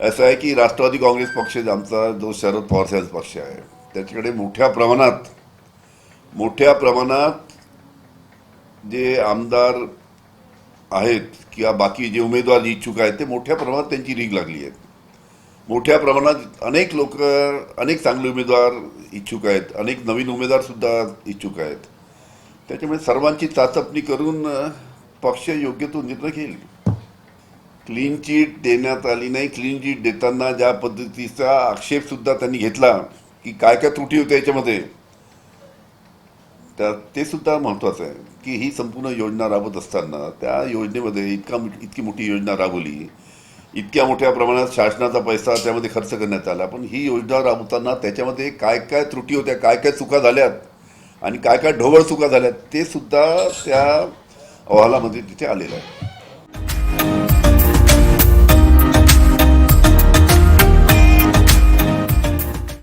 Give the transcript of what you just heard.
असं आहे की राष्ट्रवादी काँग्रेस पक्ष आमचा जो शरद पवार साहेब पक्ष आहे. त्याच्याकडे मोठ्या प्रमाणात मोठ्या प्रमाणात जे आमदार आहेत किंवा बाकी जे उमेदवार जे इच्छुक आहेत ते मोठ्या प्रमाणात त्यांची रीग लागली आहे. मोठ्या प्रमाणात अनेक लोक अनेक चांगले उमेदवार इच्छुक आहेत अनेक नवीन उमेदवार सुद्धा इच्छुक आहेत. त्याच्यामुळे सर्वांची चाचपणी करून पक्ष योग्य तो निर्णय घेईल. क्लीन चिट देण्यात आली नाही. क्लीन चिट देताना ज्या पद्धतीचा आक्षेप सुद्धा त्यांनी घेतला की काय काय त्रुटी होत्या याच्यामध्ये त्या ते सुद्धा महत्वाचं आहे की ही संपूर्ण योजना राबवत असताना त्या योजनेमध्ये इतका इतकी मोठी योजना राबवली. इतक्या मोठ्या प्रमाणात शासनाचा पैसा त्यामध्ये खर्च करण्यात आला. पण ही योजना राबवताना त्याच्यामध्ये काय काय त्रुटी होत्या काय काय चुका झाल्यात आणि काय काय ढोबळ चुका झाल्यात ते सुद्धा त्या अहवालामध्ये तिथे आलेलं आहे.